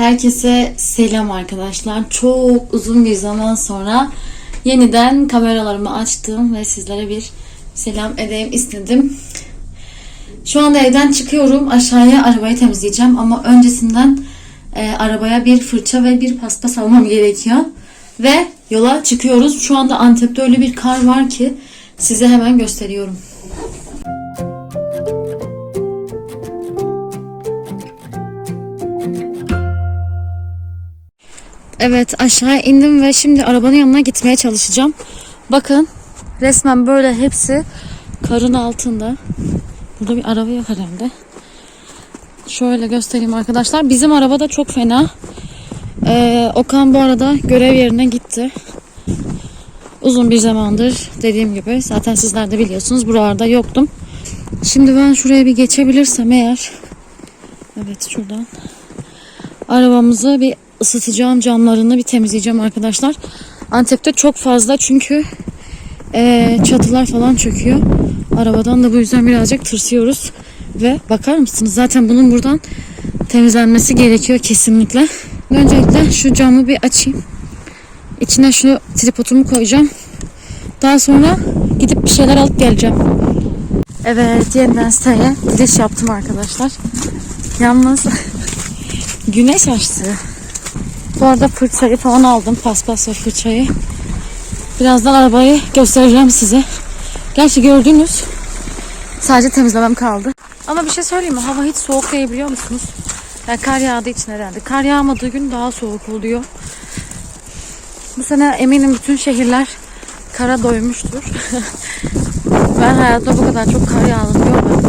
Herkese selam arkadaşlar. Çok uzun bir zaman sonra yeniden kameralarımı açtım ve sizlere bir selam edeyim istedim. Şu anda evden çıkıyorum. Aşağıya arabayı temizleyeceğim ama öncesinden e, arabaya bir fırça ve bir paspas almam gerekiyor. Ve yola çıkıyoruz. Şu anda Antep'te öyle bir kar var ki size hemen gösteriyorum. Evet aşağı indim ve şimdi arabanın yanına gitmeye çalışacağım. Bakın resmen böyle hepsi karın altında. Burada bir araba yok herhalde. Şöyle göstereyim arkadaşlar. Bizim araba da çok fena. Ee, Okan bu arada görev yerine gitti. Uzun bir zamandır dediğim gibi zaten sizler de biliyorsunuz buralarda yoktum. Şimdi ben şuraya bir geçebilirsem eğer Evet şuradan arabamızı bir ısıtacağım camlarını bir temizleyeceğim arkadaşlar. Antep'te çok fazla çünkü eee, çatılar falan çöküyor. Arabadan da bu yüzden birazcık tırsıyoruz. Ve bakar mısınız zaten bunun buradan temizlenmesi gerekiyor kesinlikle. Öncelikle şu camı bir açayım. İçine şu tripodumu koyacağım. Daha sonra gidip bir şeyler alıp geleceğim. Evet yeniden siteye giriş yaptım arkadaşlar. Yalnız güneş açtı. Bu arada fırçayı falan aldım. Paspas ve fırçayı. Birazdan arabayı göstereceğim size. Gerçi gördünüz. Sadece temizlemem kaldı. Ama bir şey söyleyeyim mi? Hava hiç soğuk değil biliyor musunuz? Yani kar yağdığı için herhalde. Kar yağmadığı gün daha soğuk oluyor. Bu sene eminim bütün şehirler kara doymuştur. ben hayatımda bu kadar çok kar yağdığını görmedim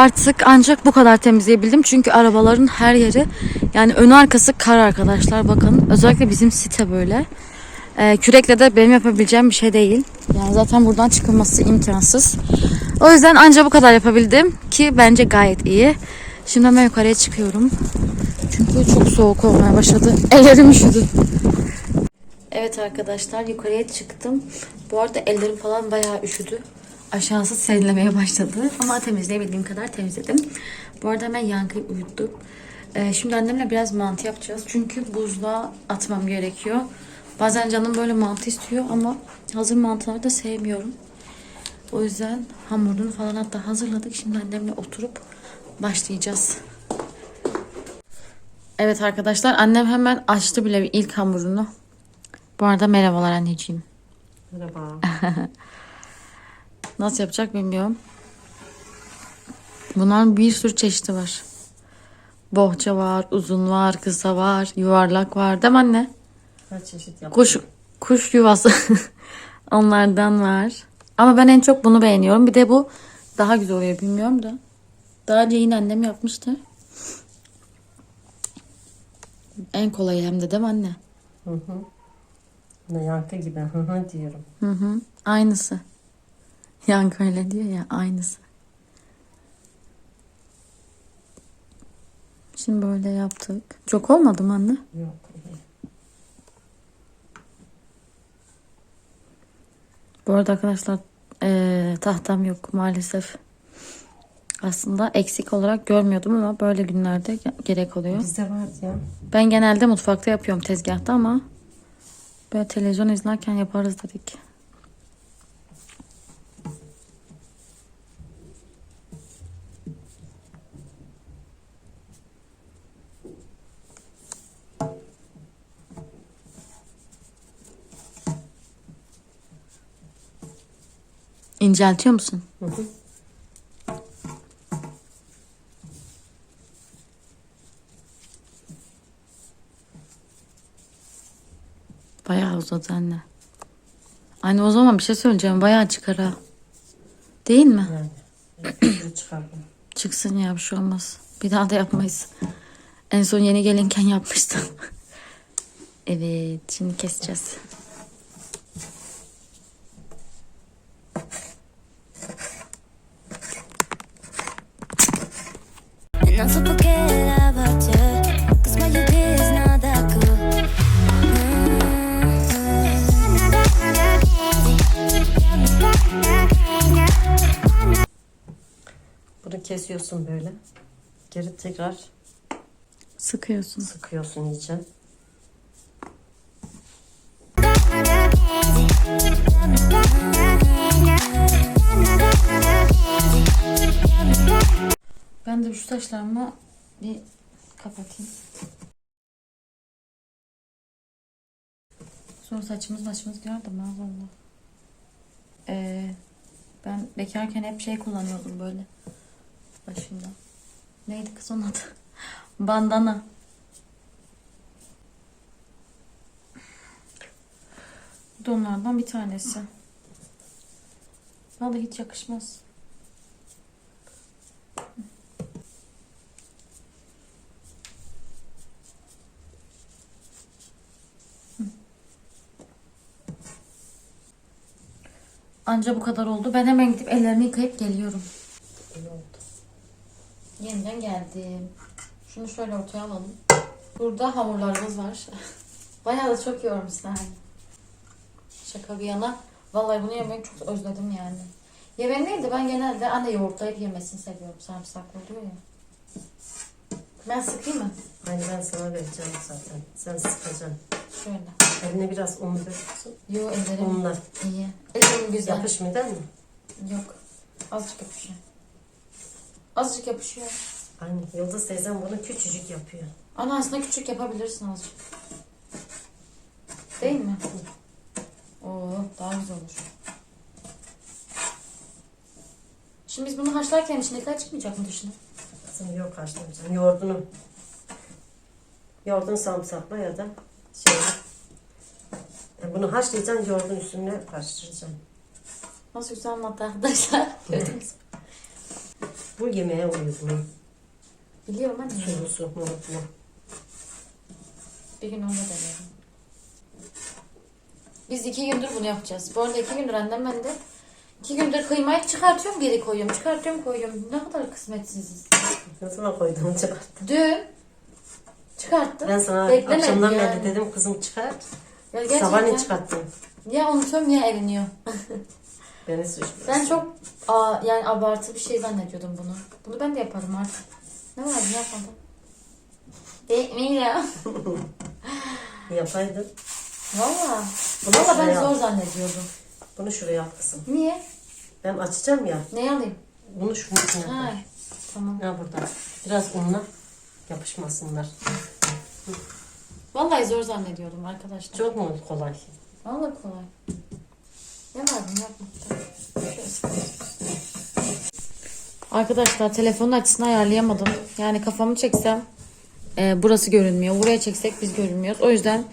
Artık ancak bu kadar temizleyebildim. Çünkü arabaların her yeri yani önü arkası kar arkadaşlar bakın. Özellikle bizim site böyle. Ee, kürekle de benim yapabileceğim bir şey değil. Yani zaten buradan çıkılması imkansız. O yüzden ancak bu kadar yapabildim ki bence gayet iyi. Şimdi hemen yukarıya çıkıyorum. Çünkü çok soğuk olmaya başladı. Ellerim üşüdü. Evet arkadaşlar yukarıya çıktım. Bu arada ellerim falan bayağı üşüdü. Aşağısı serinlemeye başladı. Ama temizleyebildiğim kadar temizledim. Bu arada hemen yankıyı uyuttum. Ee, şimdi annemle biraz mantı yapacağız. Çünkü buzluğa atmam gerekiyor. Bazen canım böyle mantı istiyor ama hazır mantıları da sevmiyorum. O yüzden hamurunu falan hatta hazırladık. Şimdi annemle oturup başlayacağız. Evet arkadaşlar annem hemen açtı bile ilk hamurunu. Bu arada merhabalar anneciğim. Merhaba. Nasıl yapacak bilmiyorum. Bunların bir sürü çeşidi var. Bohça var, uzun var, kısa var, yuvarlak var. Değil mi anne? Kaç çeşit yaptım? Kuş, kuş yuvası. Onlardan var. Ama ben en çok bunu beğeniyorum. Bir de bu daha güzel oluyor bilmiyorum da. Daha önce yine annem yapmıştı. En kolayı hem de değil mi anne? Hı hı. Yankı gibi hı hı diyorum. Hı hı. Aynısı. Yankı öyle diyor ya aynısı. Şimdi böyle yaptık. Çok olmadı mı anne? Yok. Bu arada arkadaşlar eee, tahtam yok maalesef. Aslında eksik olarak görmüyordum ama böyle günlerde ge- gerek oluyor. Bizde vardı ya. Ben genelde mutfakta yapıyorum tezgahta ama böyle televizyon izlerken yaparız dedik. İnceltiyor musun? Hı hı. Bayağı uzadı anne. Anne o zaman bir şey söyleyeceğim. Bayağı çıkar ha. Değil mi? Yani. Çıksın ya bir şey olmaz. Bir daha da yapmayız. En son yeni gelinken yapmıştım. evet şimdi keseceğiz. Kesiyorsun böyle. Geri tekrar Sıkıyorsun. sıkıyorsun iyice. Ben de şu saçlarımı bir kapatayım. Sonra saçımız başımız gördüm maazallah. Ee, ben bekarken hep şey kullanıyordum böyle başımda. Neydi kız onun adı? Bandana. Bu da onlardan bir tanesi. Vallahi hiç yakışmaz. Anca bu kadar oldu. Ben hemen gidip ellerimi yıkayıp geliyorum. Yeniden geldim. Şunu şöyle ortaya alalım. Burada hamurlarımız var. Bayağı da çok yormuşsun yani. Şaka bir yana. Vallahi bunu yemeyi çok özledim yani. Yemeğim değil de ben genelde anne yoğurtlayıp yemesini seviyorum. Sarımsaklı oluyor ya. Ben sıkayım mı? Hani ben sana vereceğim zaten. Sen sıkacaksın. Şöyle. Eline biraz un döküyorsun. Yo ellerim Unla. iyi. Ellerim güzel. Yapışmıyor değil mi? Yok. Azıcık yapışıyor. Azıcık yapışıyor. Aynen. Yıldız teyzem bunu küçücük yapıyor. Ana aslında küçük yapabilirsin azıcık. Değil mi? Oo daha güzel olur. Şimdi biz bunu haşlarken içindekiler çıkmayacak mı dışına? Kızım yok haşlamayacağım. Yoğurdunu. Yoğurdun sarımsakla ya da şey. Yani bunu haşlayacaksın yoğurdun üstüne karıştıracaksın. Nasıl güzel anlattı arkadaşlar. Gördünüz mü? Bu yemeğe bunun. Biliyorum anne. Sulusu, nohutlu. Bir gün onu da deneyelim. Biz iki gündür bunu yapacağız. Bu arada iki gündür annem ben de iki gündür kıymayı çıkartıyorum geri koyuyorum. Çıkartıyorum koyuyorum. Ne kadar kısmetsiziz. Nasıl koydum çıkarttım. Dün çıkarttım. Ben sana Beklemedim akşamdan yani. beri dedim kızım çıkart. Ya gerçekten Sabahleyin çıkarttım. ya unutuyorum ya eviniyor. Beni suçluyorsun. Ben çok aa, yani abartı bir şey zannediyordum bunu. Bunu ben de yaparım artık. Ne var ne yapmadım. Değil mi ya? Yapaydın. Valla. Bunu Valla ben şuraya zor al. zannediyordum. Bunu şuraya al kızım. Niye? Ben açacağım ya. Ne alayım? Bunu içine koy. Ha, tamam. Ha burada. Biraz unla yapışmasınlar. Vallahi zor zannediyordum arkadaşlar. Çok mu kolay? Vallahi kolay. Ne var bunu. Arkadaşlar telefonun açısını ayarlayamadım. Yani kafamı çeksem e, burası görünmüyor. Buraya çeksek biz görünmüyoruz. O yüzden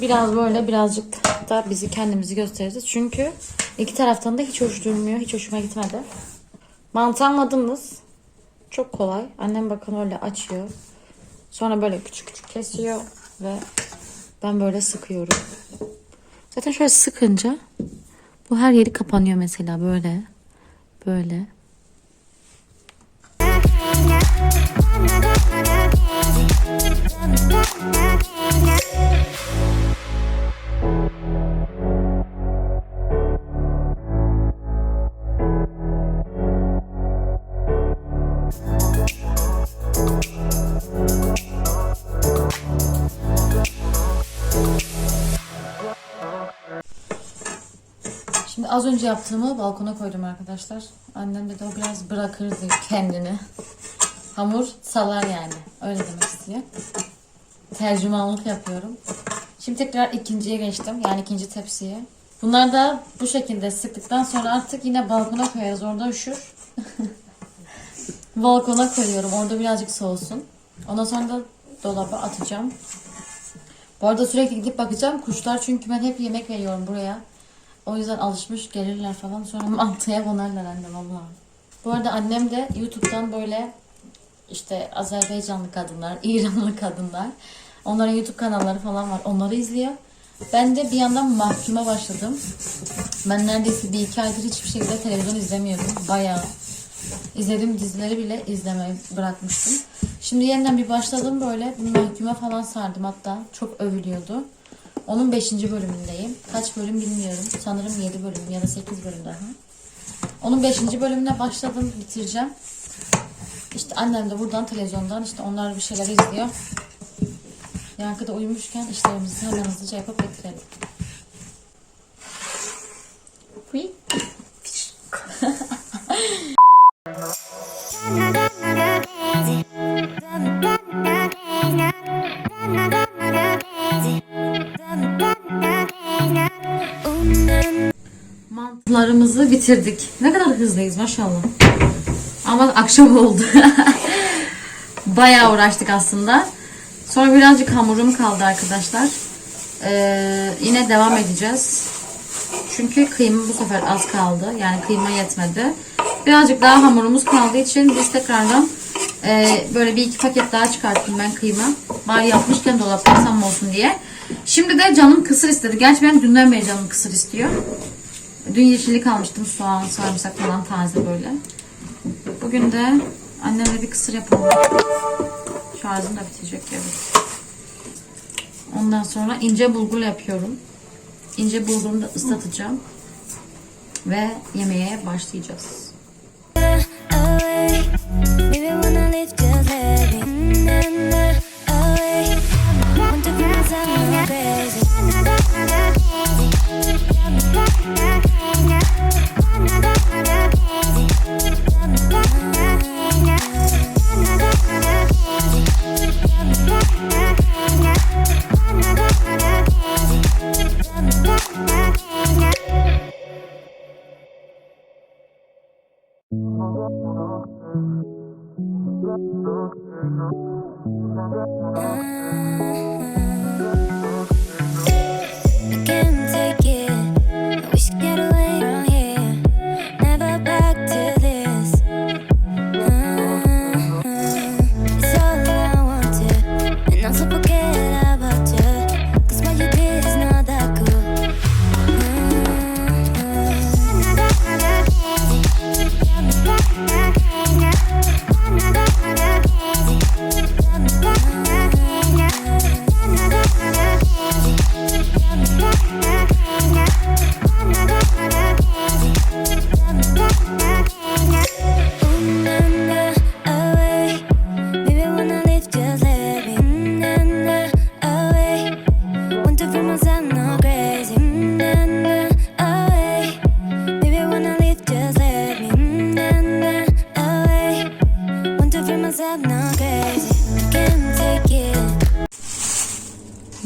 biraz böyle birazcık da bizi kendimizi göstereceğiz. Çünkü iki taraftan da hiç hoş durmuyor. Hiç hoşuma gitmedi. Mantı. Çok kolay. Annem bakın öyle açıyor. Sonra böyle küçük küçük kesiyor ve ben böyle sıkıyorum. Zaten şöyle sıkınca bu her yeri kapanıyor mesela böyle. Böyle. Az önce yaptığımı balkona koydum arkadaşlar. Annem de o biraz bırakırdı kendini. Hamur salar yani. Öyle demek istiyor. Tercümanlık yapıyorum. Şimdi tekrar ikinciye geçtim. Yani ikinci tepsiye. Bunlar da bu şekilde sıktıktan sonra artık yine balkona koyarız. Orada üşür. balkona koyuyorum. Orada birazcık soğusun. Ondan sonra da dolaba atacağım. Bu arada sürekli gidip bakacağım. Kuşlar çünkü ben hep yemek veriyorum buraya. O yüzden alışmış gelirler falan. Sonra mantıya konarlar annem Allah. Bu arada annem de YouTube'dan böyle işte Azerbaycanlı kadınlar, İranlı kadınlar. Onların YouTube kanalları falan var. Onları izliyor. Ben de bir yandan mahkuma başladım. Ben neredeyse bir iki aydır hiçbir şekilde televizyon izlemiyordum. Bayağı. İzlediğim dizileri bile izlemeyi bırakmıştım. Şimdi yeniden bir başladım böyle. Bir mahkuma falan sardım hatta. Çok övülüyordu. Onun 5. bölümündeyim. Kaç bölüm bilmiyorum. Sanırım 7 bölüm ya da 8 bölüm daha. Onun 5. bölümüne başladım. Bitireceğim. İşte annem de buradan televizyondan işte onlar bir şeyler izliyor. Yankıda uyumuşken işlerimizi hemen hızlıca yapıp bitirelim. Bitirdik. Ne kadar hızlıyız maşallah. Ama akşam oldu. Bayağı uğraştık aslında. Sonra birazcık hamurum kaldı arkadaşlar. Ee, yine devam edeceğiz. Çünkü kıyma bu sefer az kaldı. Yani kıyma yetmedi. Birazcık daha hamurumuz kaldığı için biz tekrardan e, böyle bir iki paket daha çıkarttım ben kıyma. Bari yapmışken dolapta olsun diye. Şimdi de canım kısır istedi. Gerçi ben dünden beri canım kısır istiyor. Dün yeşillik almıştım. Soğan, sarımsak falan taze böyle. Bugün de annemle bir kısır yapalım. Şarjım da bitecek evet. Ondan sonra ince bulgur yapıyorum. İnce bulgurumu da ıslatacağım. Ve yemeğe başlayacağız.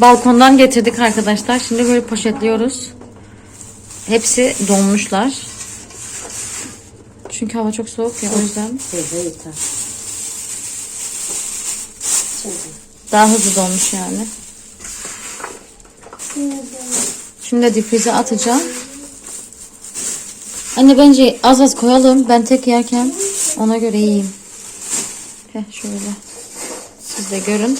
Balkondan getirdik arkadaşlar. Şimdi böyle poşetliyoruz. Hepsi donmuşlar. Çünkü hava çok soğuk ya o yüzden daha hızlı donmuş yani. Şimdi difrize atacağım. Anne bence az az koyalım. Ben tek yerken ona göre yiyeyim. Heh şöyle. Siz de görün.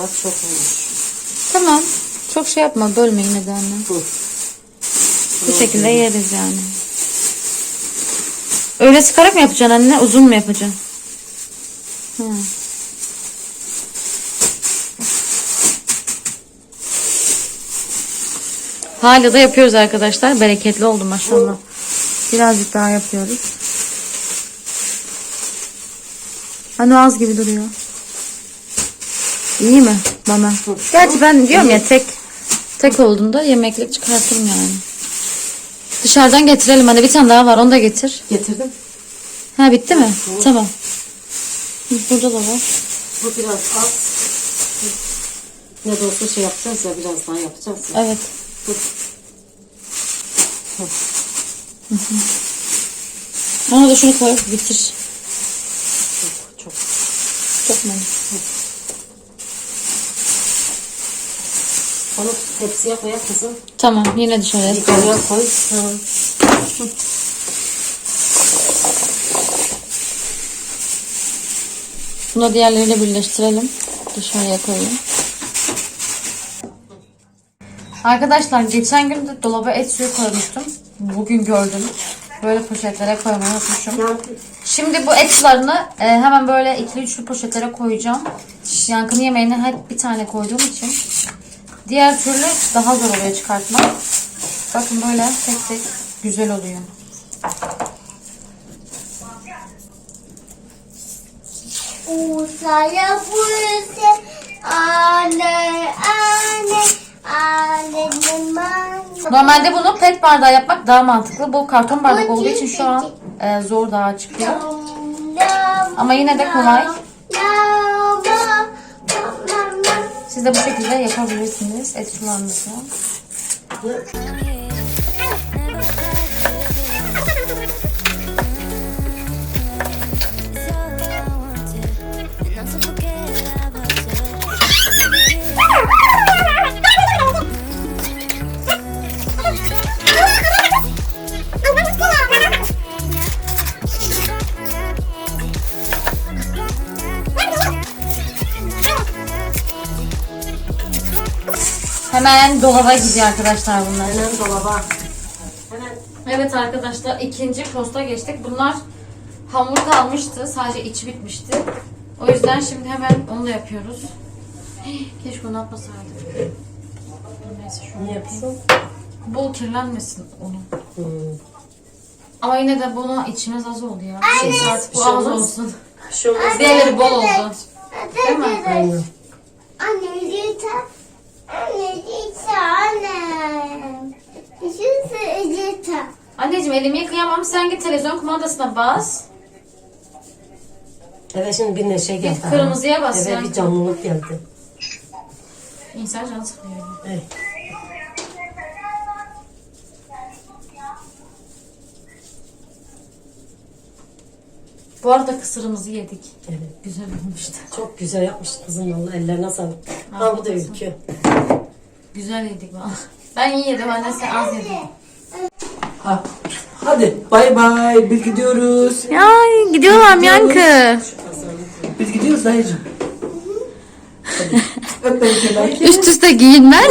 Biraz çok olmuş. Tamam. Çok şey yapma. Bölme yine de anne. Bu. Bu şekilde yeriz yani. Öyle sıkarak mı yapacaksın anne? Uzun mu yapacaksın? Hı. Hala da yapıyoruz arkadaşlar. Bereketli oldu maşallah. Birazcık daha yapıyoruz. Hani az gibi duruyor. İyi mi bana? Gerçi ben diyorum ya tek tek olduğunda yemeklik çıkartırım yani. Dışarıdan getirelim hadi bir tane daha var onu da getir. Getirdim. Ha bitti mi? Tamam. Burada da var. Bu biraz az. Ne de olsa şey yapacağız ya biraz daha yapacağız ya. Evet. Ona da şunu koy bitir. Çok çok. Çok mu? Onu tepsiye koy kızım. Tamam yine dışarıya koy. Yukarıya koy. Tamam. Bunu diğerleriyle birleştirelim. Dışarıya koyayım. Arkadaşlar geçen gün de dolaba et suyu koymuştum. Bugün gördüm. Böyle poşetlere koymayı unutmuşum. Şimdi bu et sularını e, hemen böyle ikili üçlü poşetlere koyacağım. Yankın yemeğine hep bir tane koyduğum için. Diğer türlü daha zor oluyor çıkartmak. Bakın böyle tek tek güzel oluyor. Uzaya burası anne anne. Normalde bunu pet bardağı yapmak daha mantıklı. Bu karton bardak olduğu için şu an e, zor daha çıkıyor. Ama yine de kolay. Siz de bu şekilde yapabilirsiniz et sularınızı. Hemen dolaba gidiyor arkadaşlar bunlar. hemen dolaba. Hemen Evet arkadaşlar ikinci posta geçtik. Bunlar hamur kalmıştı. Sadece içi bitmişti. O yüzden şimdi hemen onu da yapıyoruz. Hii, Keşke onu atmasaydım. Neyse şunu ne yapayım. Bol kirlenmesin onu. Hmm. Ama yine de bunu içimiz az oldu ya. Neyse artık bu şey az olsun. Bir şey. Diğerleri bol oldu. Değil mi? Aynen. Anne lütfen. Anne lütfen anne. Şu lütfen. Anneciğim elimi yıkayamam. Sen git televizyon kumandasına bas. Evet şimdi bir neşe geldi. kırmızıya bas Evet ya. bir canlılık geldi. İnsan canı sıkılıyor. Evet. Bu arada kısırımızı yedik. evet. Güzel olmuştu. Çok güzel yapmış kızım valla ellerine sağlık. Ha bu da ülkü. Güzel yedik valla. Ben iyi yedim anne sen az yedin. Ha. Hadi bay bay biz gidiyoruz. Ya gidiyorlar Yankı. Biz gidiyoruz dayıcım. Hadi. Öp beni Kenan. Üst üste giyinmen.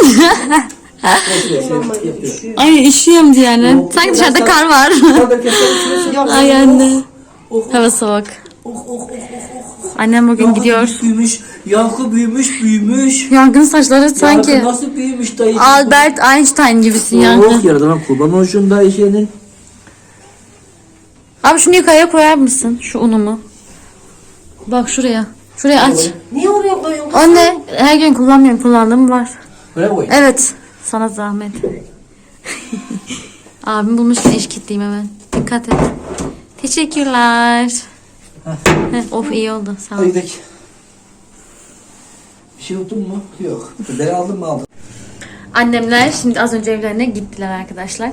Ay üşüyorum yani. Oh, Sanki dışarıda kar var. Ay anne. Oh, oh, Hava soğuk. Oh, oh, oh, oh. Annem bugün Yankı gidiyor. büyümüş. Yankı büyümüş büyümüş. Yankı'nın saçları sanki Yankı nasıl büyümüş dayıcım. Albert Einstein gibisin Oh Yankı. yaradan kurban olsun dayıcının. Abi şunu yukarıya koyar mısın? Şu unumu. Bak şuraya. Şuraya aç. Niye oraya koyuyorsun? Anne her gün kullanmıyorum. Kullandığım var. Buraya koy. Evet. Sana zahmet. Abim bulmuşken iş kitleyim hemen. Dikkat et. Teşekkürler. Heh, of iyi oldu. Sağ ol. Hadi gidelim. Bir şey unuttun mu? Yok. Ben aldım mı aldım. Annemler şimdi az önce evlerine gittiler arkadaşlar.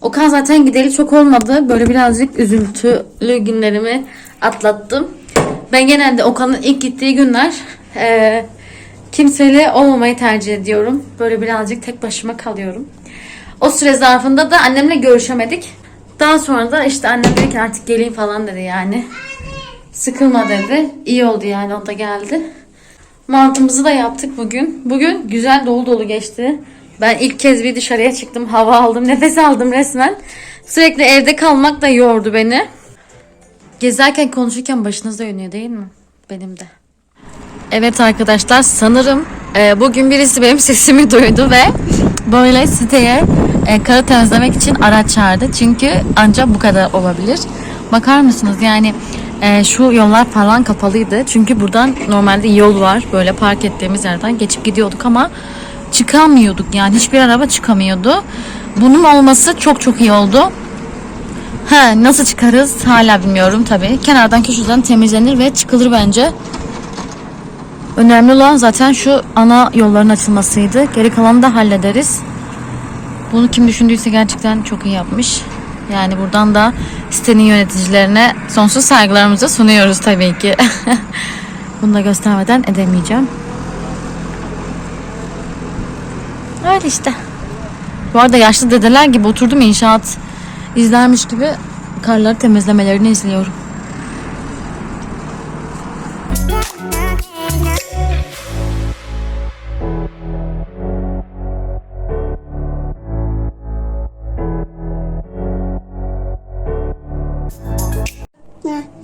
Okan zaten gideli çok olmadı. Böyle birazcık üzüntülü günlerimi atlattım. Ben genelde Okan'ın ilk gittiği günler eee kimseyle olmamayı tercih ediyorum. Böyle birazcık tek başıma kalıyorum. O süre zarfında da annemle görüşemedik. Daha sonra da işte annem dedi ki artık geleyim falan dedi yani. Sıkılma dedi. İyi oldu yani o da geldi. Mantımızı da yaptık bugün. Bugün güzel dolu dolu geçti. Ben ilk kez bir dışarıya çıktım. Hava aldım. Nefes aldım resmen. Sürekli evde kalmak da yordu beni. Gezerken konuşurken başınız dönüyor değil mi? Benim de. Evet arkadaşlar sanırım e, bugün birisi benim sesimi duydu ve böyle siteye e, karı temizlemek için araç çağırdı. Çünkü ancak bu kadar olabilir. Bakar mısınız yani Ee, şu yollar falan kapalıydı. Çünkü buradan normalde yol var. Böyle park ettiğimiz yerden geçip gidiyorduk ama çıkamıyorduk. Yani hiçbir araba çıkamıyordu. Bunun olması çok çok iyi oldu. Ha, nasıl çıkarız hala bilmiyorum tabii. Kenardan köşeden temizlenir ve çıkılır bence. Önemli olan zaten şu ana yolların açılmasıydı. Geri kalanı da hallederiz. Bunu kim düşündüyse gerçekten çok iyi yapmış. Yani buradan da sitenin yöneticilerine sonsuz saygılarımızı sunuyoruz tabii ki. Bunu da göstermeden edemeyeceğim. Öyle işte. Bu arada yaşlı dedeler gibi oturdum inşaat izlermiş gibi karları temizlemelerini izliyorum.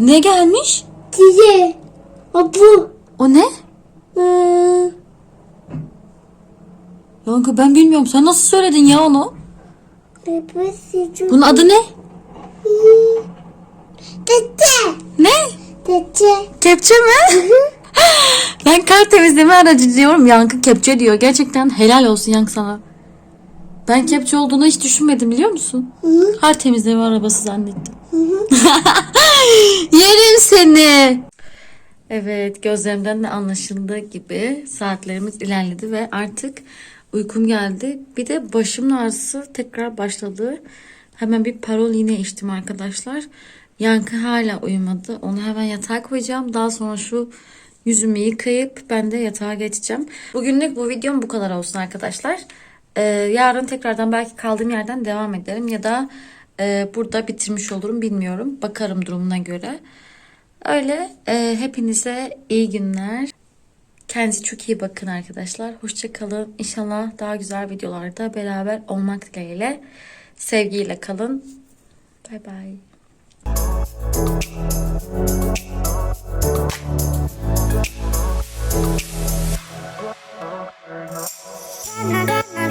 Ne? Gelmiş? Diye. O bu. O ne? Ee, Yankı ben bilmiyorum. Sen nasıl söyledin ya onu? Bebesi Bunun adı ne? Dede. Ne? Dede. Kepçe mi? ben kar temizleme aracı diyorum. Yankı kepçe diyor. Gerçekten helal olsun Yankı sana. Ben kepçe olduğunu hiç düşünmedim biliyor musun? Kar temizleme arabası zannettim. Yerim seni. Evet gözlerimden de anlaşıldığı gibi saatlerimiz ilerledi ve artık uykum geldi. Bir de başımın ağrısı tekrar başladı. Hemen bir parol iğne içtim arkadaşlar. Yankı hala uyumadı. Onu hemen yatağa koyacağım. Daha sonra şu yüzümü yıkayıp ben de yatağa geçeceğim. Bugünlük bu videom bu kadar olsun arkadaşlar. Ee, yarın tekrardan belki kaldığım yerden devam ederim ya da e, burada bitirmiş olurum bilmiyorum. Bakarım durumuna göre. Öyle e, hepinize iyi günler. Kendinize çok iyi bakın arkadaşlar. Hoşça kalın. İnşallah daha güzel videolarda beraber olmak dileğiyle. Sevgiyle kalın. Bay bay. na na na